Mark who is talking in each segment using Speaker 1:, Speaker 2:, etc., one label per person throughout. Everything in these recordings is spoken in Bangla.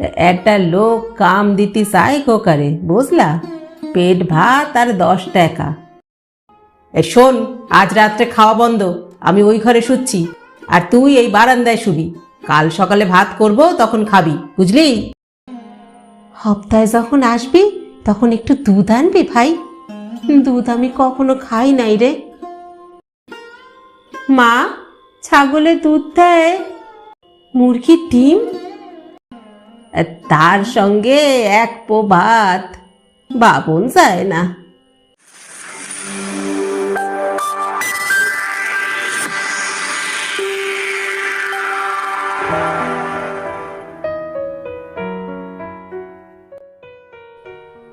Speaker 1: একটা লোক কাম দিতে চাই করে বুঝলা? পেট ভাত আর দশ টাকা। এ শোন আজ রাত্রে খাওয়া বন্ধ আমি ওই ঘরে শুচ্ছি। আর তুই এই বারান্দায় শুবি। কাল সকালে ভাত করব তখন খাবি বুঝলি? হপ্তায় যখন আসবি তখন একটু দুধ আনবি ভাই। দুধ আমি কখনো খাই নাই রে। মা ছাগলে দুধ দেয়। মুরগির ডিম? তার সঙ্গে এক পো ভাত বাবন যায় না।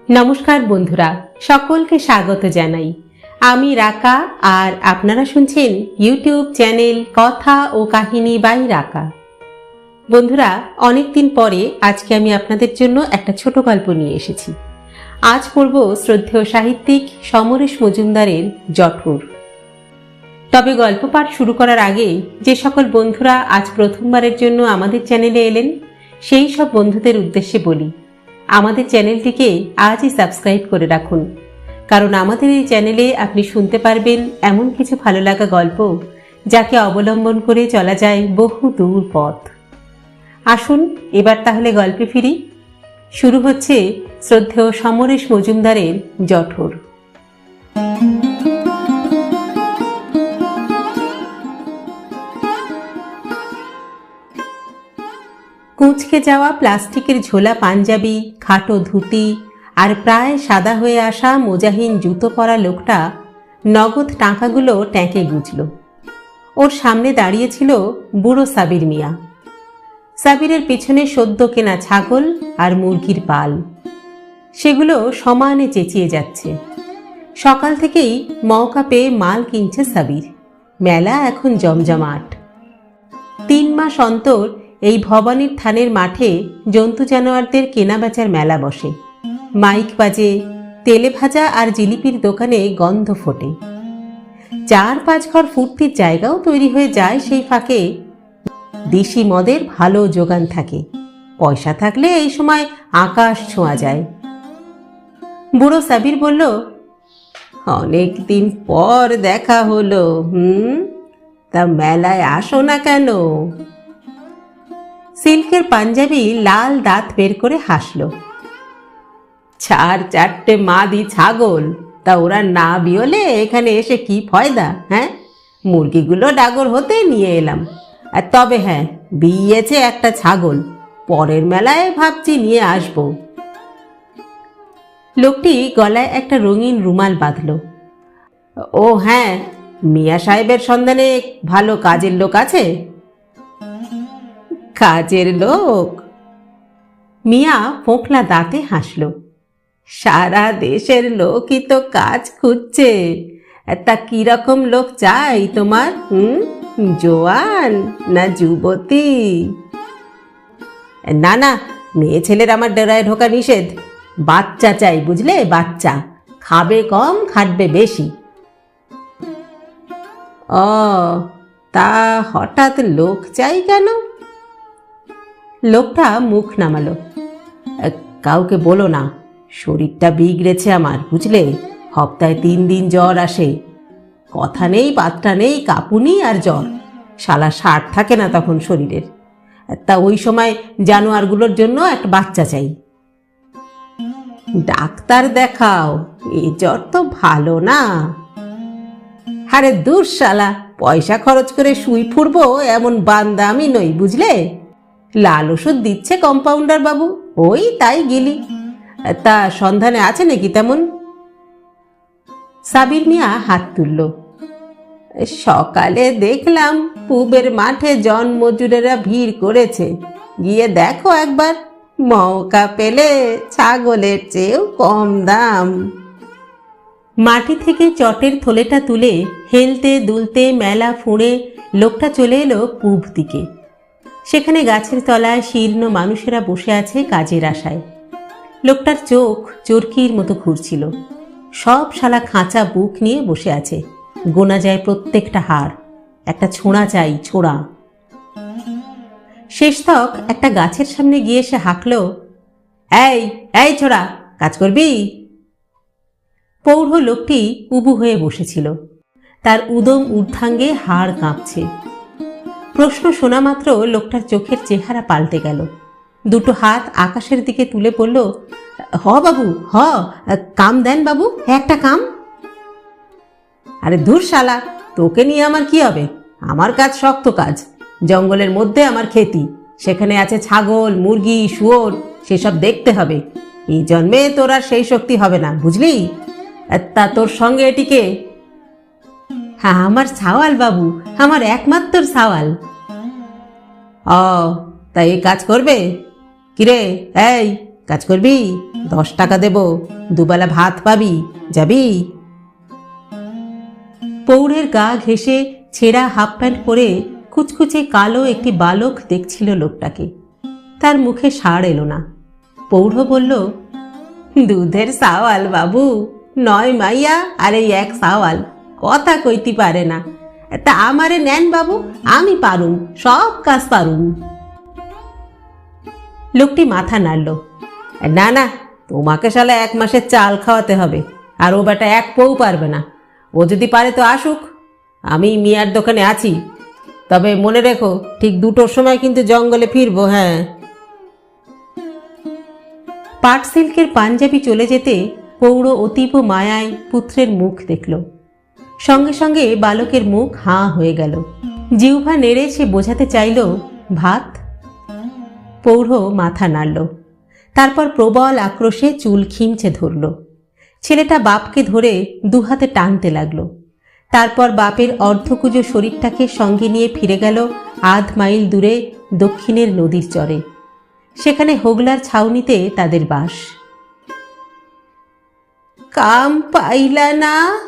Speaker 1: নমস্কার বন্ধুরা, সকলকে স্বাগত জানাই। আমি রাকা আর আপনারা শুনছেন ইউটিউব চ্যানেল কথা ও কাহিনী বাই রাকা। বন্ধুরা, অনেকদিন পরে আজকে আমি আপনাদের জন্য একটা ছোট গল্প নিয়ে এসেছি। আজ পড়ব শ্রদ্ধেয় সাহিত্যিক সমরেশ মজুমদারের জঠুর। তবে গল্প পাঠ শুরু করার আগে যে সকল বন্ধুরা আজ প্রথমবারের জন্য আমাদের চ্যানেলে এলেন, সেই সব বন্ধুদের উদ্দেশ্যে বলি, আমাদের চ্যানেলটিকে আজই সাবস্ক্রাইব করে রাখুন। কারণ আমাদের এই চ্যানেলে আপনি শুনতে পারবেন এমন কিছু ভালো লাগা গল্প, যাকে অবলম্বন করে চলা যায় বহু দূর পথ। আসুন, এবার তাহলে গল্পে ফিরি। শুরু হচ্ছে শ্রদ্ধেয় সমরেশ মজুমদারের জঠর। কুঁচকে যাওয়া প্লাস্টিকের ঝোলা পাঞ্জাবি, খাটো ধুতি আর প্রায় সাদা হয়ে আসা মোজাহীন জুতো পরা লোকটা নগদ টাকাগুলো ট্যাঁকে গুজল। ওর সামনে দাঁড়িয়েছিল বুড়ো সাবির মিয়া। সাবিরের পিছনে সদ্য কেনা ছাগল আর মুরগির পাল। সেগুলো সমানে চেঁচিয়ে যাচ্ছে। সকাল থেকেই মৌকা পেয়ে মাল কিনছে সাবির। মেলা এখন জমজমাট। তিন মাস অন্তর এই ভবানীর থানের মাঠে জন্তু জানোয়ারদের কেনাবেচার মেলা বসে। মাইক বাজে, তেলে ভাজা আর জিলিপির দোকানে গন্ধ ফোটে। চার পাঁচ ঘর ফুর্তির জায়গাও তৈরি হয়ে যায় সেই ফাঁকে দেশি মদের ভালো যোগান থাকে। পয়সা থাকলে এই সময় আকাশ ছোঁয়া যায়। বুড়ো সাবির বলল অনেক দিন পর দেখা হলো, হুম? তা মেলায় আসো না কেন? সিল্কের পাঞ্জাবি লাল দাঁত বের করে হাসল। চার চারটে মাদি ছাগল, তা ওরা না বিয়লে এখানে এসে কি ফয়দা হ্যাঁ? মুরগিগুলো ডাগর হতে নিয়ে এলাম। আর তবে হ্যাঁ বিয়েছে একটা ছাগল। পরের মেলায় ভাবছি নিয়ে আসব। লোকটি গলায় একটা রঙিন রুমাল বাঁধল। ও হ্যাঁ মিয়া সাহেবের সন্ধানে ভালো কাজের লোক আছে? কাজের লোক? মিয়া ফোঁকলা দাঁতে হাসল। সারা দেশের লোকই তো কাজ খুঁজছে। তা কীরকম লোক চাই তোমার, হুম? জোয়ান না যুবতী? না না, মেয়ে ছেলের আমার ডেরায় ঢোকা নিষেধ। বাচ্চা চাই, বুঝলে? বাচ্চা। খাবে কম, খাটবে বেশি। ও, তা হঠাৎ লোক চাই কেন? লোকটা মুখ নামালো। কাউকে বলো না, শরীরটা বিগড়েছে আমার, বুঝলে? হপ্তায় তিন দিন জ্বর আসে। কথা নেই পাত্রা নেই, কাপুনি আর জ্বর। শালা সার থাকে না তখন শরীরের। তা ওই সময় জানোয়ারগুলোর জন্য একটা বাচ্চা চাই। ডাক্তার দেখাও এই জ্বর তো ভালো না। আরে দূর শালা, পয়সা খরচ করে শুই ফুরবো, এমন বান্দা আমি নই, বুঝলে? লাল ওষুধ দিচ্ছে কম্পাউন্ডার বাবু, ওই তাই গেলি। তা সন্ধানে আছে নাকি তেমন? সাবির মিয়া হাত তুলল। সকালে দেখলাম পুবের মাঠে জন মজুরেরা ভিড় করেছে। গিয়ে দেখো একবার, মৌকা পেলে ছাগলের চেয়েও কম দাম। মাটি থেকে চটের থলেটা তুলে হেলতে দুলতে মেলা ফুঁড়ে লোকটা চলে এলো পূব দিকে। সেখানে গাছের তলায় শীর্ণ মানুষেরা বসে আছে কাজের আশায়। লোকটার চোখ চরকির মতো ঘুরছিল। সব শালা খাঁচা বুক নিয়ে বসে আছে। গোনা যায় প্রত্যেকটা হাড়। একটা ছোঁড়া চাই, ছোঁড়া। শেষতক একটা গাছের সামনে গিয়ে সে হাঁকল, এই এই ছোড়া, কাজ করবি? পৌঢ় লোকটি উবু হয়ে বসেছিল। তার উদম ঊর্ধ্বাঙ্গে হাড় কাঁপছে। প্রশ্ন শোনা মাত্র লোকটার চোখের চেহারা পাল্টে গেল। দুটো হাত আকাশের দিকে তুলে পড়ল হ বাবু, হ, কাম দেন বাবু, একটা কাম। আরে ধুর শালা, তোকে নিয়ে আমার কি হবে? আমার কাজ শক্ত কাজ। জঙ্গলের মধ্যে আমার খেতি সেখানে আছে ছাগল, মুরগি, শুয়োর, সেসব দেখতে হবে। এই জন্মে তোর আর সেই শক্তি হবে না, বুঝলি? তা তোর সঙ্গে এটিকে হ্যাঁ আমার সাওয়াল বাবু, আমার একমাত্র সাওয়াল। ও, তাই এই কাজ করবে? কিরে, এই, কাজ করবি? দশ টাকা দেব, দুবেলা ভাত পাবি, যাবি? পৌড়ের গা ঘেঁষে ছেঁড়া হাফ প্যান্ট পরে কুচকুচে কালো একটি বালক দেখছিল লোকটাকে। তার মুখে সার এলো না। পৌঢ় বলল, দুধের সাওয়াল বাবু, নয় মাইয়া আর এই এক সাওয়াল। কথা কইতে পারে না। তা আমারে নেন বাবু, আমি পারুম, সব কাজ পারুম। লোকটি মাথা নাড়ল, না না, তোমাকে শালা এক মাসের চাল খাওয়াতে হবে, আর ও বেটা এক পৌ পারবে না। ও যদি পারে তো আসুক। আমি মিয়ার দোকানে আছি। তবে মনে রেখো, ঠিক দুটোর সময় কিন্তু জঙ্গলে ফিরবো হ্যাঁ। পাট সিল্কের পাঞ্জাবি চলে যেতে পৌর অতীব মায়ায় পুত্রের মুখ দেখল। সঙ্গে সঙ্গে বালকের মুখ হাঁ হয়ে গেল। জিহ্বা নেড়ে সে বোঝাতে চাইল, ভাত? পৌঢ় মাথা নাড়ল। তারপর প্রবল আক্রোশে চুল খিমচে ধরল। ছেলেটা বাপকে ধরে দুহাতে টানতে লাগল। তারপর বাপের অর্ধকুজো শরীরটাকে সঙ্গে নিয়ে ফিরে গেল আধ মাইল দূরে দক্ষিণের নদীর চরে। সেখানে হোগলার ছাউনিতে তাদের বাস। কাম পাইলা না।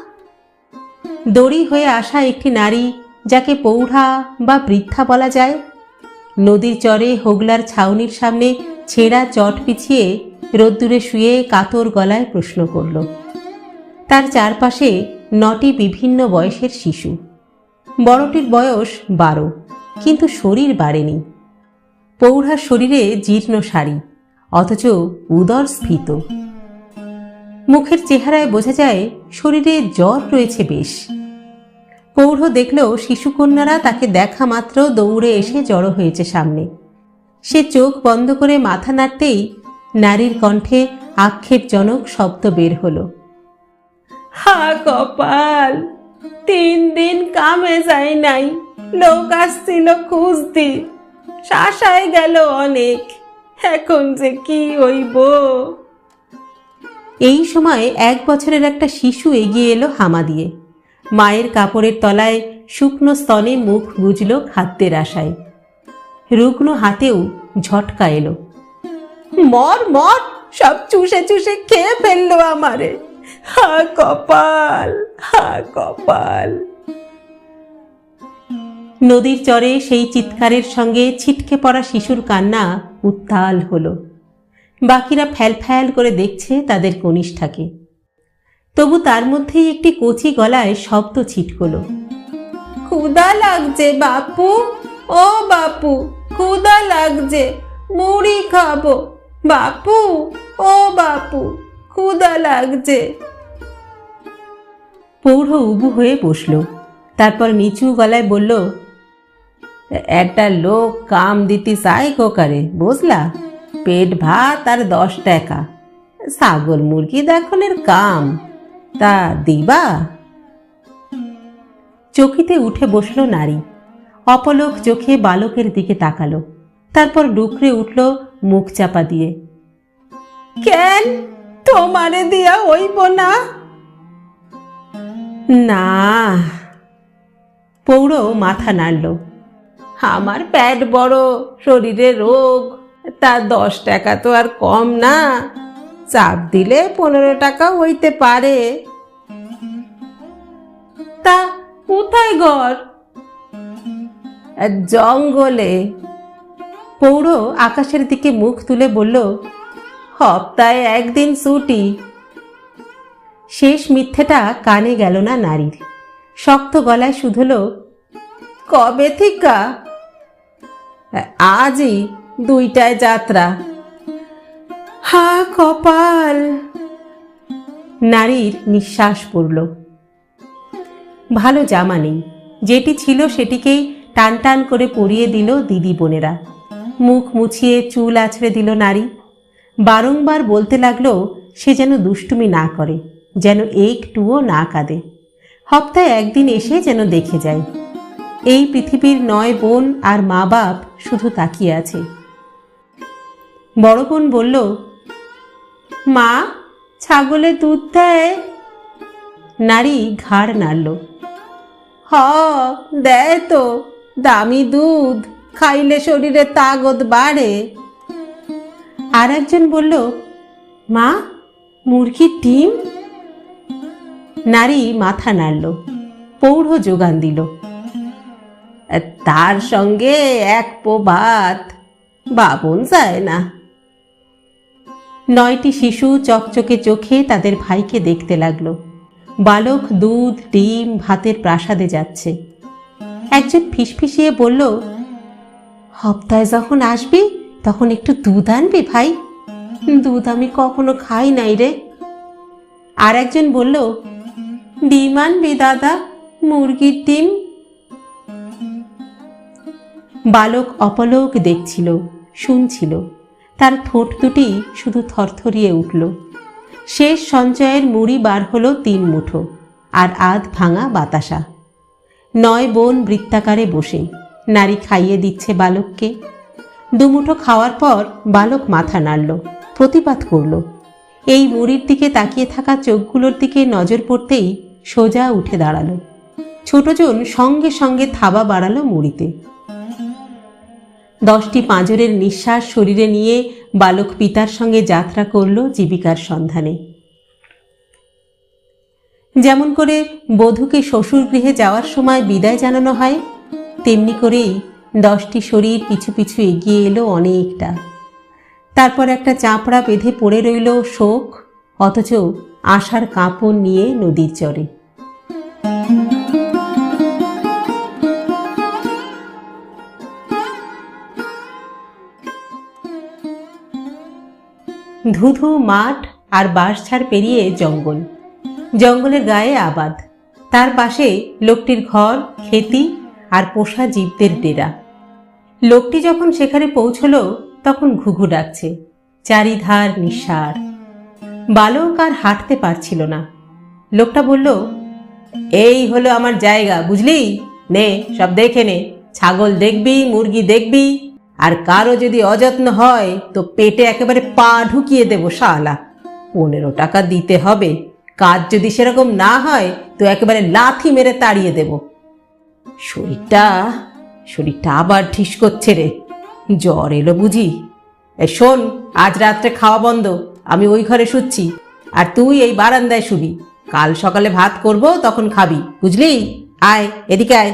Speaker 1: দড়ি হয়ে আসা একটি নারী, যাকে পৌঢ়া বা বৃদ্ধা বলা যায়, নদীর চরে হোগলার ছাউনির সামনে ছেঁড়া চট পিছিয়ে রোদ্দুরে শুয়ে কাতর গলায় প্রশ্ন করল, তার চারপাশে নটি বিভিন্ন বয়সের শিশু। বড়টির বয়স বারো, কিন্তু শরীর বাড়েনি। পৌঢ়ার শরীরে জীর্ণ শাড়ি অথচ উদর স্ফীত। মুখের চেহারায় বোঝা যায়, শরীরে জ্বর রয়েছে বেশ। পৌঢ় দেখলেও শিশুকন্যারা তাকে দেখা মাত্র দৌড়ে এসে জড়ো হয়েছে সামনে। সে চোখ বন্ধ করে মাথা নাড়তেই নারীর কণ্ঠে আক্ষেপজনক শব্দ বের হলো। হা কপাল তিন দিন কামে যাই নাই লোক আসছিল খুঁজতি শাসায় গেল অনেক এখন যে কি হইব? এই সময় এক বছরের একটা শিশু এগিয়ে এলো হামা দিয়ে। মায়ের কাপড়ের তলায় শুকনো স্তনে মুখ গুজল খাদ্যের আশায়। রুগ্ন হাতেও ঝটকা এলো। মর মর সব চুষে চুষে খেয়ে ফেলল আমারে। হা কপাল হা কপাল। নদীর চরে সেই চিৎকারের সঙ্গে ছিটকে পড়া শিশুর কান্না উত্তাল হলো। বাকিরা ফ্যাল ফ্যাল করে দেখছে তাদের কনিষ্ঠাকে। তবু তার মধ্যেই একটি কচি গলায় শব্দ ছিটকলো। ক্ষুদা লাগছে বাপু। ও বাপু ক্ষুদা লাগছে। মুড়ি খাব। বাপু, ও বাপু ক্ষুদা লাগছে। পৌঢ় উবু হয়ে বসল। তারপর নিচু গলায় বলল, একটা লোক কাম দিতে চাই কোকারে বুঝলা? পেট ভাত আর দশ টাকা। ছাগল মুরগি দেখনের কাম, তা দিবা? চকিতে উঠে বসল নারী। অপলক চোখে বালকের দিকে তাকালো। তারপর ডুকরে উঠল মুখ চাপা দিয়ে। কেন তোমারে দিয়া হইব না? না। পৌড় মাথা নাড়ল। আমার প্যাট বড় শরীরে রোগ তা দশ টাকা তো আর কম না। চাপ দিলে পনেরো টাকা হইতে পারে। তা কোথায় ঘর? জঙ্গলে। পৌর আকাশের দিকে মুখ তুলে বলল, হপ্তায় একদিন ছুটি। শেষ মিথ্যেটা কানে গেল না নারীর। শক্ত গলায় শুধল, কবে থিকা? আজই দুইটায় যাত্রা। হা, কপাল! নারীর নিঃশ্বাস পড়ল। ভালো জামা নেই। যেটি ছিল সেটিকেই টান টান করে পরিয়ে দিল দিদি বোনেরা। মুখ মুছিয়ে চুল আছড়ে দিল নারী। বারংবার বলতে লাগল, সে যেন দুষ্টুমি না করে, যেন একটুও না কাঁদে। হপ্তায় একদিন এসে যেন দেখে যায়। এই পৃথিবীর নয় বোন আর মা বাপ শুধু তাকিয়ে আছে। বড় বোন বলল, মা ছাগলে দুধ দেয়? নারী ঘাড় নাড়ল, হ, দেয় তো, দামি দুধ। খাইলে শরীরে তাগত বাড়ে। আর একজন বলল, মা, মুরগির ডিম? নারী মাথা নাড়ল, পৌঢ় যোগান দিল, তার সঙ্গে এক পো ভাত বাবন যায় না। নয়টি শিশু চকচকে চোখে তাদের ভাইকে দেখতে লাগল। বালক দুধ, ডিম, ভাতের প্রাসাদে যাচ্ছে। একজন ফিসফিসিয়ে বলল হপ্তায় যখন আসবি, তখন একটু দুধ আনবি ভাই। দুধ আমি কখনো খাই নাই রে। আর একজন বলল, ডিম আনবি দাদা, মুরগির ডিম? বালক অপলক দেখছিল, শুনছিল। তার ঠোঁট দুটি শুধু থরথরিয়ে উঠল। শেষ সঞ্চয়ের মুড়ি বার হলো তিন মুঠো, আর আধ ভাঙা বাতাসা। নয় বোন বৃত্তাকারে বসে। নারী খাইয়ে দিচ্ছে বালককে। দুমুঠো খাওয়ার পর বালক মাথা নাড়ল, প্রতিবাদ করল। এই মুড়ির দিকে তাকিয়ে থাকা চোখগুলোর দিকে নজর পড়তেই সোজা উঠে দাঁড়াল। ছোটজন সঙ্গে সঙ্গে থাবা বাড়ালো মুড়িতে। দশটি পাঁজরের নিঃশ্বাস শরীরে নিয়ে বালক পিতার সঙ্গে যাত্রা করল জীবিকার সন্ধানে। যেমন করে বধূকে শ্বশুর গৃহে যাওয়ার সময় বিদায় জানানো হয় তেমনি করেই দশটি শরীর পিছু পিছু এগিয়ে এলো অনেকটা। তারপর একটা চাপড়া বেঁধে পড়ে রইল শোক, অথচ আশার কাঁপন নিয়ে নদীর চরে। ধুধু মাঠ আর বাঁশঝাড় পেরিয়ে জঙ্গল। জঙ্গলের গায়ে আবাদ। তার পাশে লোকটির ঘর, খেতি আর পোষা জীবদের ডেরা। লোকটি যখন সেখানে পৌঁছলো, তখন ঘুঘু ডাকছে। চারিধার নিঃসার। বালক আর হাঁটতে পারছিল না। লোকটা বলল, এই হলো আমার জায়গা, বুঝলি? নে, সব দেখে নে। ছাগল দেখবি, মুরগি দেখবি, আর কারও যদি অযত্ন হয়, তো পেটে একেবারে পা ঢুকিয়ে দেবো, শালা। পনেরো টাকা দিতে হবে। কাজ যদি সেরকম না হয়, তো একেবারে লাথি মেরে তাড়িয়ে দেব। শরীরটা শরীরটা আবার ঠিস করছে রে। জ্বর এলো বুঝি? এ শোন, আজ রাত্রে খাওয়া বন্ধ, আমি ওই ঘরে শুচ্ছি। আর তুই এই বারান্দায় শুবি। কাল সকালে ভাত করব, তখন খাবি, বুঝলি? আয়, এদিকে আয়।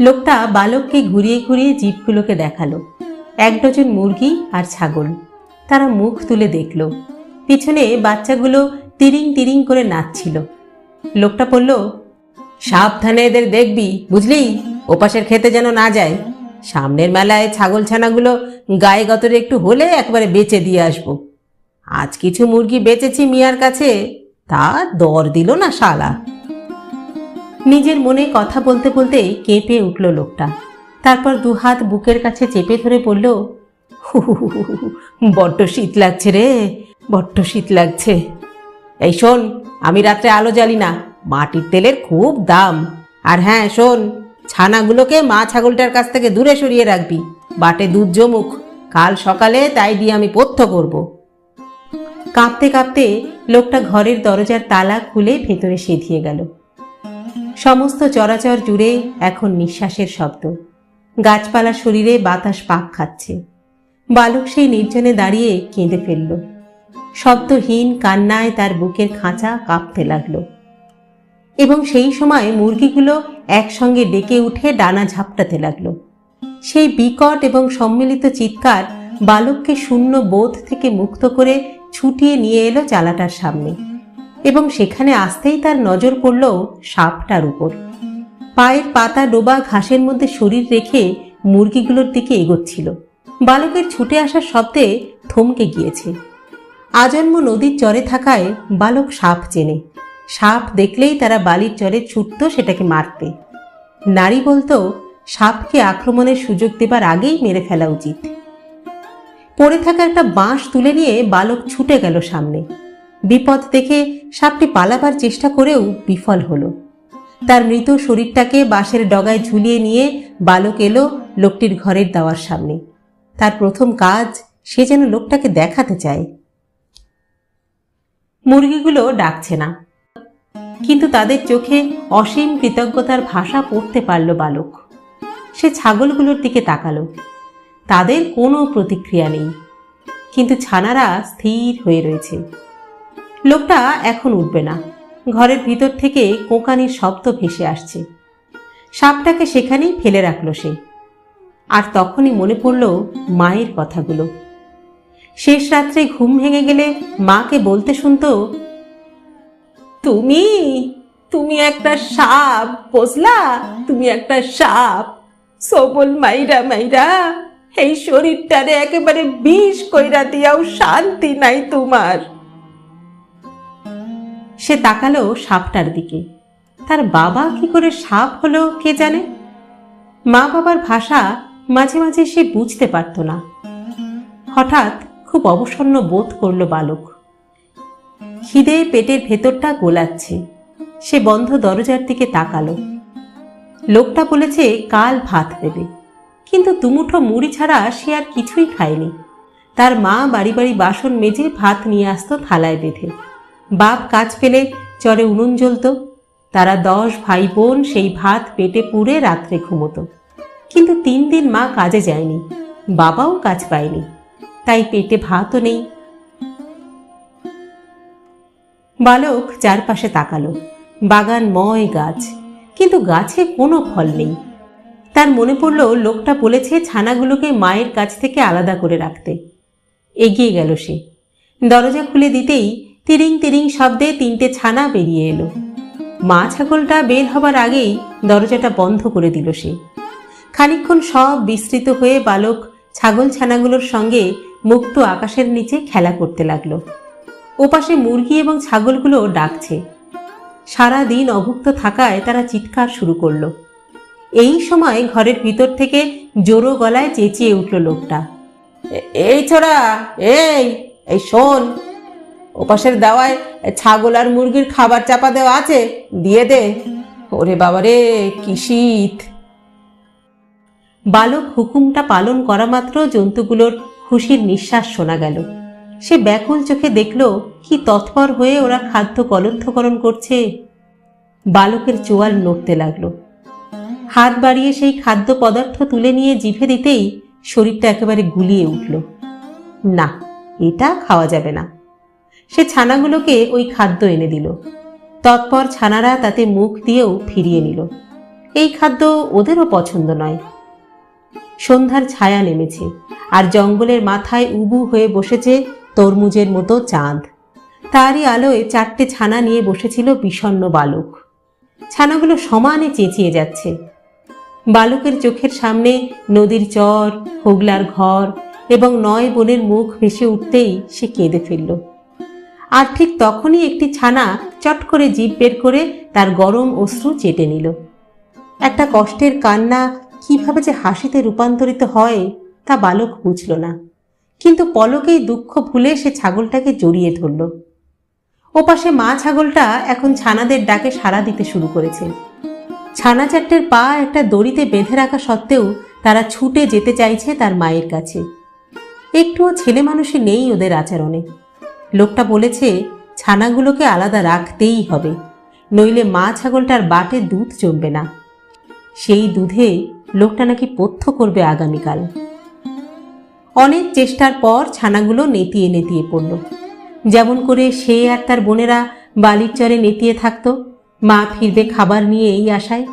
Speaker 1: লোকটা বালককে ঘুরিয়ে ঘুরিয়ে জীবগুলোকে দেখাল। এক ডজন মুরগি আর ছাগল। তারা মুখ তুলে দেখল। পিছনে বাচ্চাগুলো তিরিং তিরিং করে নাচছিল। লোকটা বলল সাবধানে এদের দেখবি বুঝলি? ওপাশের খেতে যেন না যায়। সামনের মেলায় ছাগল ছানাগুলো গায়ে গতরে একটু হলে একবারে বেচে দিয়ে আসব। আজ কিছু মুরগি বেচেছি মিয়ার কাছে তা দর দিল না শালা। নিজের মনে কথা বলতে বলতে কেঁপে উঠল লোকটা। তারপর দুহাত বুকের কাছে চেপে ধরে বলল "হু হু হু হু হু, বড্ড শীত লাগছে রে বড্ড শীত লাগছে। এই শোন আমি রাত্রে আলো জ্বালি না। মাটির তেলের খুব দাম। আর হ্যাঁ শোন, ছানাগুলোকে মা ছাগলটার কাছ থেকে দূরে সরিয়ে রাখবি। বাটে দুধ জমুক। কাল সকালে তাই দিয়ে আমি পথ্য করব। কাঁপতে কাঁপতে লোকটা ঘরের দরজার তালা খুলে ভেতরে সেধিয়ে গেল। সমস্ত চরাচর জুড়ে এখন নিঃশ্বাসের শব্দ। গাছপালা শরীরে বাতাস পাক খাচ্ছে। বালক সেই নির্জনে দাঁড়িয়ে কেঁদে ফেলল। শব্দহীন কান্নায় তার বুকের খাঁচা কাঁপতে লাগল। এবং সেই সময় মুরগিগুলো একসঙ্গে ডেকে উঠে ডানা ঝাপটাতে লাগল। সেই বিকট এবং সম্মিলিত চিৎকার বালককে শূন্য বোধ থেকে মুক্ত করে ছুটিয়ে নিয়ে এলো চালাটার সামনে এবং সেখানে আসতেই তার নজর পড়ল সাপটার উপর। পায়ের পাতা ডোবা ঘাসের মধ্যে শরীর রেখে মুরগিগুলোর দিকে এগোচ্ছিল। বালকের ছুটে আসার শব্দে থমকে গিয়েছে। আজন্ম নদীর চরে থাকায় বালক সাপ চেনে। সাপ দেখলেই তারা বালির চরে ছুটত সেটাকে মারতে। নারী বলতো, সাপকে আক্রমণের সুযোগ দেবার আগেই মেরে ফেলা উচিত। পড়ে থাকা একটা বাঁশ তুলে নিয়ে বালক ছুটে গেল সামনে। বিপদ দেখে সাপটি পালাবার চেষ্টা করেও বিফল হলো। তার মৃত শরীরটাকে বাঁশের ডগায় ঝুলিয়ে নিয়ে বালক এলো লোকটির ঘরের দেওয়ার সামনে। তার প্রথম কাজ, সে যেন লোকটাকে দেখাতে চায়। মুরগিগুলো ডাকছে না। কিন্তু তাদের চোখে অসীম কৃতজ্ঞতার ভাষা পড়তে পারল বালক। সে ছাগলগুলোর দিকে তাকালো। তাদের কোনো প্রতিক্রিয়া নেই। কিন্তু ছানারা স্থির হয়ে রয়েছে। লোকটা এখন উঠবে না। ঘরের ভিতর থেকে কোঁকানির শব্দ ভেসে আসছে। সাপটাকে সেখানেই ফেলে রাখল সে। আর তখনই মনে পড়ল মায়ের কথাগুলো। শেষ রাত্রে ঘুম ভেঙে গেলে মাকে বলতে শুনতো তুমি তুমি একটা সাপ, বুঝলা? তুমি একটা সাপ। সবল মাইরা মাইরা, এই শরীরটারে একেবারে বিষ কইরা দিয়াও শান্তি নাই তোমার। সে তাকালো সাপটার দিকে। তার বাবা কি করে সাপ হলো কে জানে? মা বাবার ভাষা মাঝে মাঝে সে বুঝতে পারত না। হঠাৎ খুব অবসন্ন বোধ করল বালক। খিদে পেটের ভেতরটা গোলাচ্ছে। সে বন্ধ দরজার দিকে তাকালো। লোকটা বলেছে, কাল ভাত দেবে। কিন্তু দুমুঠো মুড়ি ছাড়া সে আর কিছুই খায়নি। তার মা বাড়ি বাড়ি বাসন মেজে ভাত নিয়ে আসতো থালায় বেঁধে। বাপ কাজ পেলে চরে উনুন জ্বলত। তারা দশ ভাই বোন সেই ভাত পেটে পুড়ে রাত্রে ঘুমতো। কিন্তু তিন দিন মা কাজে যায়নি। বাবাও কাজ পায়নি। তাই পেটে ভাতও নেই। বালক চারপাশে তাকালো। বাগান ময় গাছ, কিন্তু গাছে কোনো ফল নেই। তার মনে পড়ল লোকটা বলেছে ছানাগুলোকে মায়ের কাছ থেকে আলাদা করে রাখতে। এগিয়ে গেল সে। দরজা খুলে দিতেই তিরিং তিরিং শব্দে তিনটে ছানা বেরিয়ে এলো। মা ছাগলটা বের হবার আগেই দরজাটা বন্ধ করে দিল সে। খানিক্ষণ সব বিস্তৃত হয়ে বালক ছাগল ছানাগুলোর সঙ্গে মুক্ত আকাশের নিচে খেলা করতে লাগল। ওপাশে মুরগি এবং ছাগলগুলো ডাকছে। সারা দিন অভুক্ত থাকায় তারা চিৎকার শুরু করল। এই সময় ঘরের ভিতর থেকে জোরো গলায় চেঁচিয়ে উঠল লোকটা। এই ছোড়া, এই এই শোন, ওপাশের দাওয়ায় ছাগল আর মুরগির খাবার চাপা দেওয়া আছে, দিয়ে দে। ওরে বাবারে, কি শীত! বালক হুকুমটা পালন করা মাত্র জন্তুগুলোর খুশির নিঃশ্বাস শোনা গেল। সে ব্যাকুল চোখে দেখল কি তৎপর হয়ে ওরা খাদ্য কলত্থকরণ করছে। বালকের চোয়াল নড়তে লাগল। হাত বাড়িয়ে সেই খাদ্য পদার্থ তুলে নিয়ে জিভে দিতেই শরীরটা একেবারে গুলিয়ে উঠল। না, এটা খাওয়া যাবে না। সে ছানাগুলোকে ওই খাদ্য এনে দিল। তৎপর ছানারা তাতে মুখ দিয়েও ফিরিয়ে নিল। এই খাদ্য ওদেরও পছন্দ নয়। সন্ধ্যার ছায়া নেমেছে, আর জঙ্গলের মাথায় উবু হয়ে বসেছে তরমুজের মতো চাঁদ। তারই আলোয় চারটে ছানা নিয়ে বসেছিল বিষণ্ণ বালক। ছানাগুলো সমানে চেঁচিয়ে যাচ্ছে। বালকের চোখের সামনে নদীর চর, হোগলার ঘর এবং নয় বোনের মুখ ভেসে উঠতেই সে কেঁদে ফেলল। আর ঠিক তখনই একটি ছানা চট করে জিভ বের করে তার গরম অশ্রু চেটে নিল। একটা কষ্টের কান্না কীভাবে যে হাসিতে রূপান্তরিত হয় তা বালক বুঝল না। কিন্তু পলকেই দুঃখ ভুলে সে ছাগলটাকে জড়িয়ে ধরল। ওপাশে মা ছাগলটা এখন ছানাদের ডাকে সাড়া দিতে শুরু করেছে। ছানা চারটের পা একটা দড়িতে বেঁধে রাখা সত্ত্বেও তারা ছুটে যেতে চাইছে তার মায়ের কাছে। একটুও ছেলে মানুষই নেই ওদের আচরণে। লোকটা বলেছে, ছানাগুলোকে আলাদা রাখতেই হবে, নইলে মা ছাগলটার বাটে দুধ জমবে না। সেই দুধে লোকটা নাকি পথ্য করবে আগামীকাল। অনেক চেষ্টার পর ছানাগুলো নেতিয়ে নেতিয়ে পড়ল। যেমন করে সে আর তার বোনেরা বালির চরে নেতিয়ে থাকতো, মা ফিরবে খাবার নিয়ে এই আশায়।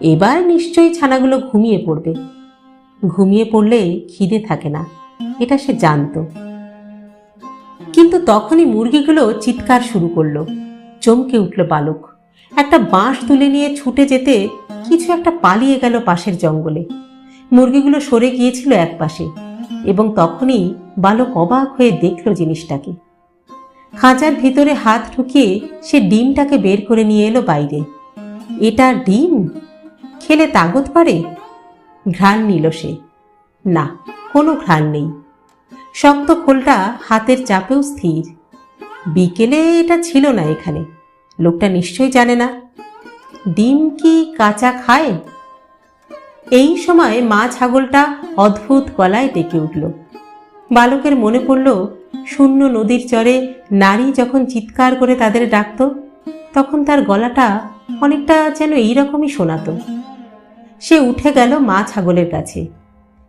Speaker 1: এবার নিশ্চয়ই ছানাগুলো ঘুমিয়ে পড়বে। ঘুমিয়ে পড়লে খিদে থাকে না, এটা সে জানতো। কিন্তু তখনই মুরগিগুলো চিৎকার শুরু করল। চমকে উঠল বালক। একটা বাঁশ তুলে নিয়ে ছুটে যেতে কিছু একটা পালিয়ে গেল পাশের জঙ্গলে। মুরগিগুলো সরে গিয়েছিল এক পাশে এবং তখনই বালক অবাক হয়ে দেখল জিনিসটাকে। খাঁচার ভিতরে হাত ঢুকিয়ে সে ডিমটাকে বের করে নিয়ে এলো বাইরে। এটা ডিম? খেলে তাগত পারে? ঘ্রাণ নিল সে। না, কোনো ঘ্রাণ নেই। শক্ত খোলটা হাতের চাপেও স্থির। বিকেলে এটা ছিল না এখানে। লোকটা নিশ্চয়ই জানে না। ডিম কি কাঁচা খায়? এই সময় মা ছাগলটা অদ্ভুত গলায় ডেকে উঠল। বালকের মনে পড়ল, শূন্য নদীর চরে নারী যখন চিৎকার করে তাদের ডাকত, তখন তার গলাটা অনেকটা যেন এইরকমই শোনাতো। সে উঠে গেল মা ছাগলের কাছে।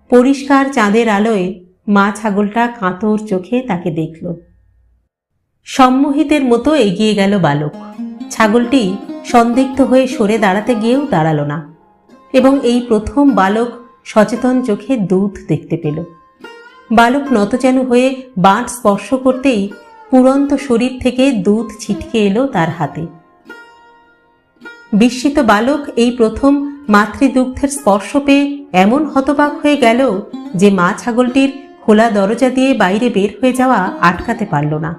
Speaker 1: পরিষ্কার চাঁদের আলোয় মা ছাগলটা কাঁতর চোখে তাকে দেখল। সম্মোহিতের মতো এগিয়ে গেল বালক। ছাগলটি সন্দিগ্ধ হয়ে সরে দাঁড়াতে গিয়েও দাঁড়াল না। এবং এই প্রথম বালক সচেতন চোখে দুধ দেখতে পেল। বালক নতজানু হয়ে বাঁট স্পর্শ করতেই পুরন্ত শরীর থেকে দুধ ছিটকে এলো তার হাতে। বিস্মিত বালক এই প্রথম মাতৃদুগ্ধের স্পর্শ পেয়ে এমন হতবাক হয়ে গেল যে মা ছাগলটির খোলা দরজা দিয়ে বাইরে বের হয়ে যাওয়া আটকাতে পারল না।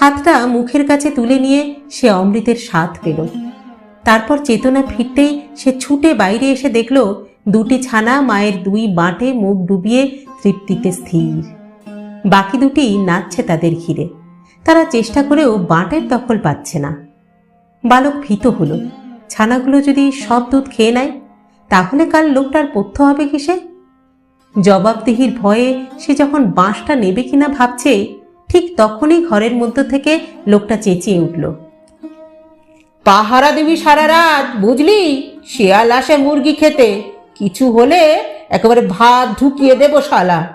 Speaker 1: হাতটা মুখের কাছে তুলে নিয়ে সে অমৃতের স্বাদ পেল। তারপর চেতনা ফিরতেই সে ছুটে বাইরে এসে দেখল দুটি ছানা মায়ের দুই বাঁটে মুখ ডুবিয়ে তৃপ্তিতে স্থির। বাকি দুটি নাচছে তাদের ঘিরে। তারা চেষ্টা করেও বাঁটের দখল পাচ্ছে না। বালক ভীত হলো, ছানাগুলো যদি সব দুধ খেয়ে নেয়, তাহলে কাল লোকটার পথ্য হবে কিসে? জবাবদিহির ভয়ে সে যখন বাঁশটা নেবে কিনা ভাবছে, ঠিক তখনই ঘরের মধ্য থেকে লোকটা চেঁচিয়ে উঠল।
Speaker 2: পাহারা দিবি সারা রাত, বুঝলি? শিয়াল আসে মুরগি খেতে। কিছু হলে একেবারে ভাত ঢুকিয়ে দেবো শালা।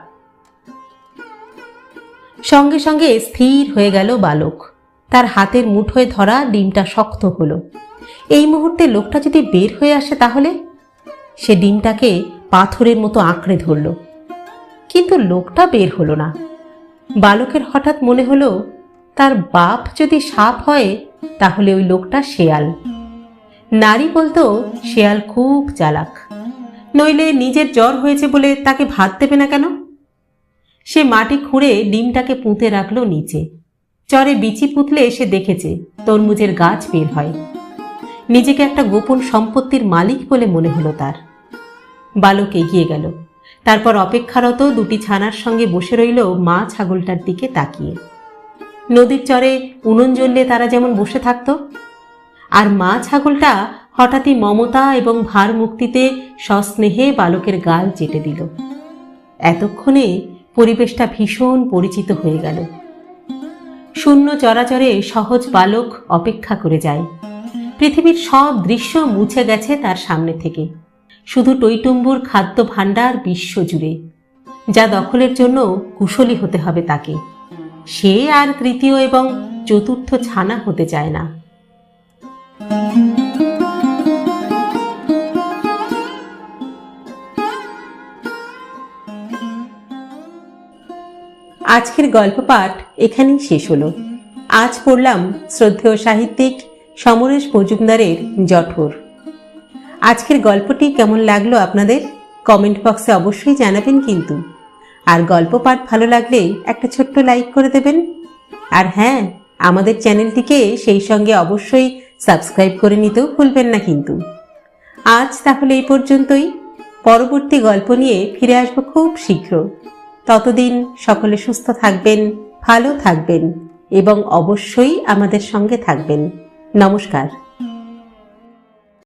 Speaker 1: সঙ্গে সঙ্গে স্থির হয়ে গেল বালক। তার হাতের মুঠোয় ধরা ডিমটা শক্ত হলো। এই মুহূর্তে লোকটা যদি বের হয়ে আসে তাহলে? সে ডিমটাকে পাথরের মতো আঁকড়ে ধরল। কিন্তু লোকটা বের হলো না। বালকের হঠাৎ মনে হলো, তার বাপ যদি সাপ হয় তাহলে ওই লোকটা শেয়াল। নারী বলতো শেয়াল খুব চালাক। নইলে নিজের জ্বর হয়েছে বলে তাকে ভাত দেবে না কেন? সে মাটি খুঁড়ে ডিমটাকে পুঁতে রাখল নিচে। চরে বিচি পুতলে সে দেখেছে তরমুজের গাছ বের হয়। নিজেকে একটা গোপন সম্পত্তির মালিক বলে মনে হলো তার। বালক এগিয়ে গেল। তারপর অপেক্ষারত দুটি ছানার সঙ্গে বসে রইল মা ছাগলটার দিকে তাকিয়ে। নদীর চরে উনুন জ্বললে তারা যেমন বসে থাকতো। আর মা ছাগলটা হঠাৎই মমতা এবং ভার মুক্তিতে সস্নেহে বালকের গাল চেটে দিল। এতক্ষণে পরিবেশটা ভীষণ পরিচিত হয়ে গেল। শূন্য চরাচরে সহজ বালক অপেক্ষা করে যায়। পৃথিবীর সব দৃশ্য মুছে গেছে তার সামনে থেকে। শুধু টইটুম্বুর খাদ্য ভাণ্ডার বিশ্ব জুড়ে যা দখলের জন্য কুশলী হতে হবে তাকে। সে আর তৃতীয় এবং চতুর্থ ছানা হতে চায় না। আজকের গল্প পাঠ এখানেই শেষ হলো। আজ পড়লাম শ্রদ্ধেয় সাহিত্যিক সমরেশ মজুমদারের জঠর। আজকের গল্পটি কেমন লাগল আপনাদের? কমেন্ট বক্সে অবশ্যই জানাবেন কিন্তু। আর গল্প পাঠ ভালো লাগলে একটা ছোট্ট লাইক করে দেবেন। আর হ্যাঁ আমাদের চ্যানেলটিকে সেই সঙ্গে অবশ্যই সাবস্ক্রাইব করে নিতেও ভুলবেন না কিন্তু। আজ তাহলে এই পর্যন্তই। পরবর্তী গল্প নিয়ে ফিরে আসব খুব শীঘ্র। ততদিন সকলে সুস্থ থাকবেন, ভালো থাকবেন এবং অবশ্যই আমাদের সঙ্গে থাকবেন। নমস্কার।